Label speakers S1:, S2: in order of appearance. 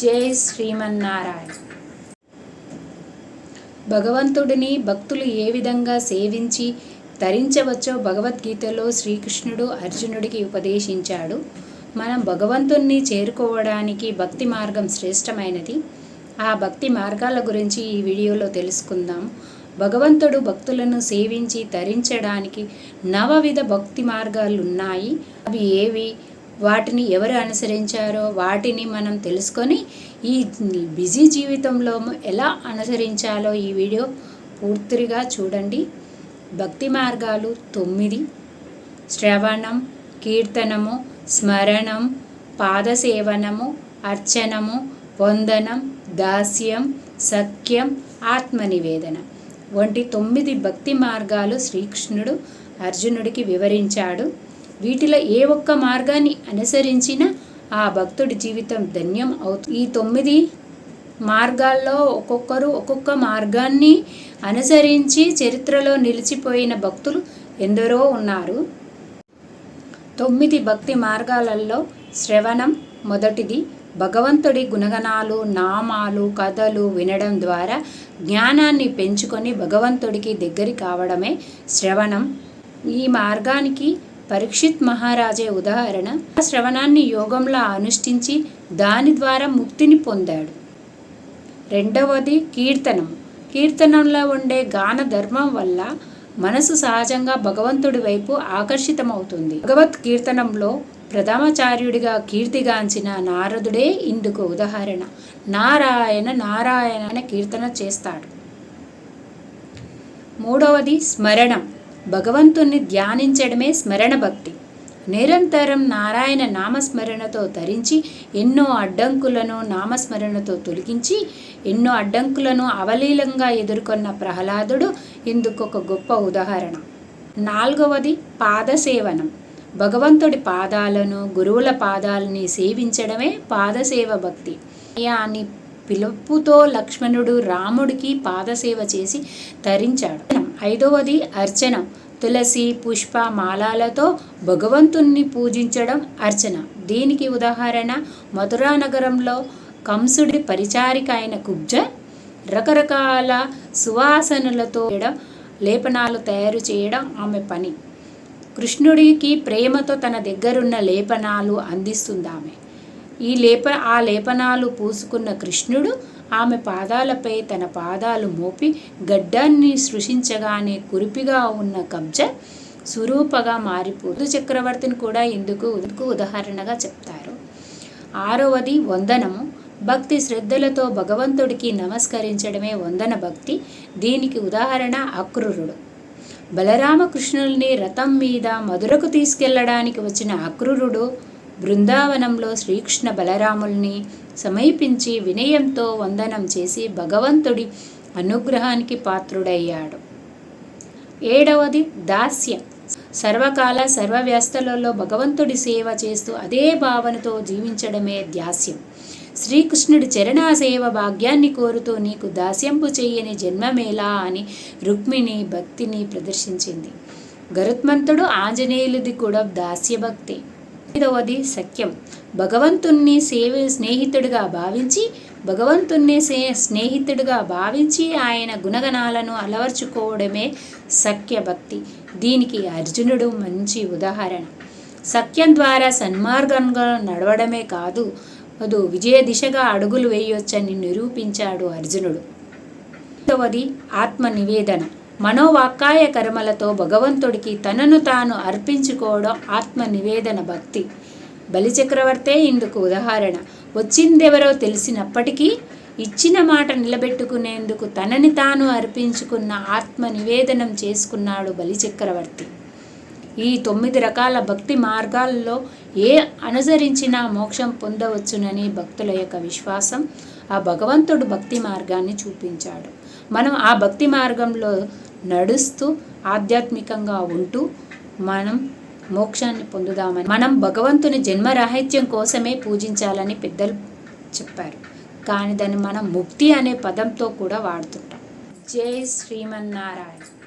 S1: జై శ్రీమన్నారాయణ. భగవంతుడిని భక్తులు ఏ విధంగా సేవించి తరించవచ్చో భగవద్గీతలో శ్రీకృష్ణుడు అర్జునుడికి ఉపదేశించాడు. మనం భగవంతుణ్ణి చేరుకోవడానికి భక్తి మార్గం శ్రేష్టమైనది. ఆ భక్తి మార్గాల గురించి ఈ వీడియోలో తెలుసుకుందాం. భగవంతుడు భక్తులను సేవించి తరించడానికి నవవిధ భక్తి మార్గాలు ఉన్నాయి అవి ఏవి? వాటిని ఎవరు అనుసరించారో వాటిని మనం తెలుసుకొని ఈ బిజీ జీవితంలో ఎలా అనుసరించాలో ఈ వీడియో పూర్తిగా చూడండి. భక్తి మార్గాలు తొమ్మిది. శ్రవణం కీర్తనము స్మరణం పాదసేవనము అర్చనము వందనం దాస్యం సఖ్యం ఆత్మనివేదన. వంటి తొమ్మిది భక్తి మార్గాలు శ్రీకృష్ణుడు అర్జునుడికి వివరించాడు. వీటిలో ఏ ఒక్క మార్గాన్ని అనుసరించినా ఆ భక్తుడి జీవితం ధన్యం అవుతుంది. ఈ తొమ్మిది మార్గాల్లో ఒక్కొక్కరు ఒక్కొక్క మార్గాన్ని అనుసరించి చరిత్రలో నిలిచిపోయిన భక్తులు ఎందరో ఉన్నారు. తొమ్మిది భక్తి మార్గాలలో శ్రవణం మొదటిది. భగవంతుడి గుణగణాలు నామాలు కథలు వినడం ద్వారా జ్ఞానాన్ని పెంచుకొని భగవంతుడికి దగ్గరి కావడమే శ్రవణం. ఈ మార్గానికి పరీక్షిత్ మహారాజే ఉదాహరణ. శ్రవణాన్ని యోగంలో అనుష్ఠించి దాని ద్వారా ముక్తిని పొందాడు. రెండవది కీర్తనం. కీర్తనంలో ఉండే గాన ధర్మం వల్ల మనసు సహజంగా భగవంతుడి వైపు ఆకర్షితమవుతుంది. భగవత్ కీర్తనంలో ప్రథమాచార్యుడిగా కీర్తిగాంచిన నారదుడే ఇందుకు ఉదాహరణ. నారాయణ నారాయణ అనే కీర్తన చేస్తాడు. మూడవది స్మరణం. భగవంతుణ్ణి ధ్యానించడమే స్మరణ భక్తి. నిరంతరం నారాయణ నామస్మరణతో తరించి ఎన్నో అడ్డంకులను నామస్మరణతో తొలగించి ఎన్నో అడ్డంకులను అవలీలంగా ఎదుర్కొన్న ప్రహ్లాదుడు ఇందుకు ఒక గొప్ప ఉదాహరణ. నాలుగవది పాదసేవనం. భగవంతుడి పాదాలను గురువుల పాదాలని సేవించడమే పాదసేవ భక్తి. అని పిలుపుతో లక్ష్మణుడు రాముడికి పాదసేవ చేసి తరించాడు. ఐదవది అర్చన. తులసి పుష్ప మాలాలతో భగవంతుణ్ణి పూజించడం అర్చన. దీనికి ఉదాహరణ మధురా నగరంలో కంసుడి పరిచారిక అయిన కుబ్జ రకరకాల సువాసనలతో లేపనాలు తయారు చేయడం ఆమె పని. కృష్ణుడికి ప్రేమతో తన దగ్గరున్న లేపనాలు అందిస్తుంది ఆమె. ఈ లేప ఆ లేపనాలు పూసుకున్న కృష్ణుడు ఆమె పాదాలపై తన పాదాలు మోపి గడ్డాన్ని సృష్టించగానే కురిపిగా ఉన్న కబ్జ స్వరూపగా మారిపోదు చక్రవర్తిని కూడా ఇందుకు ఉదాహరణగా చెప్తారు. ఆరవది వందనము. భక్తి శ్రద్ధలతో భగవంతుడికి నమస్కరించడమే వందన భక్తి. దీనికి ఉదాహరణ అక్రూరుడు. బలరామకృష్ణుల్ని రథం మీద మధురకు తీసుకెళ్ళడానికి వచ్చిన అక్రూరుడు బృందావనంలో శ్రీకృష్ణ బలరాముల్ని సమీపించి వినయంతో వందనం చేసి భగవంతుడి అనుగ్రహానికి పాత్రుడయ్యాడు. ఏడవది దాస్యం. సర్వకాల సర్వవ్యవస్థలలో భగవంతుడి సేవ చేస్తూ అదే భావనతో జీవించడమే దాస్యం శ్రీకృష్ణుడి చరణా సేవ భాగ్యాన్ని కోరుతూ నీకు దాస్యంపు చెయ్యని జన్మమేలా అని రుక్మిణి భక్తిని ప్రదర్శించింది. గరుత్మంతుడు ఆంజనేయులది కూడా దాస్యభక్తి. ఐదవది సత్యం భగవంతుణ్ణి సేవ స్నేహితుడిగా భావించి భగవంతుణ్ణి స్నేహితుడిగా భావించి ఆయన గుణగణాలను అలవర్చుకోవడమే సఖ్య భక్తి దీనికి అర్జునుడు మంచి ఉదాహరణ. సఖ్యం ద్వారా సన్మార్గంగా నడవడమే కాదు అదు విజయ దిశగా అడుగులు వేయొచ్చని నిరూపించాడు అర్జునుడు. ఐదవది ఆత్మ నివేదన మనోవాక్కాయ కర్మలతో భగవంతుడికి తనను తాను అర్పించుకోవడం ఆత్మ నివేదన భక్తి. బలిచక్రవర్తే ఇందుకు ఉదాహరణ. వచ్చిందెవరో తెలిసినప్పటికీ ఇచ్చిన మాట నిలబెట్టుకునేందుకు తనని తాను అర్పించుకున్న ఆత్మ నివేదనం చేసుకున్నాడు బలిచక్రవర్తి. ఈ తొమ్మిది రకాల భక్తి మార్గాల్లో ఏ అనుసరించినా మోక్షం పొందవచ్చునని భక్తుల యొక్క విశ్వాసం ఆ భగవంతుడు భక్తి మార్గాన్ని చూపించాడు. మనం ఆ భక్తి మార్గంలో నడుస్తూ ఆధ్యాత్మికంగా ఉంటూ మనం మోక్షాన్ని పొందుదామని మనం భగవంతుని జన్మరాహిత్యం కోసమే పూజించాలని పెద్దలు చెప్పారు. కానీ దాన్ని మనం ముక్తి అనే పదంతో కూడా వాడుతుంటాం. జై శ్రీమన్నారాయణ.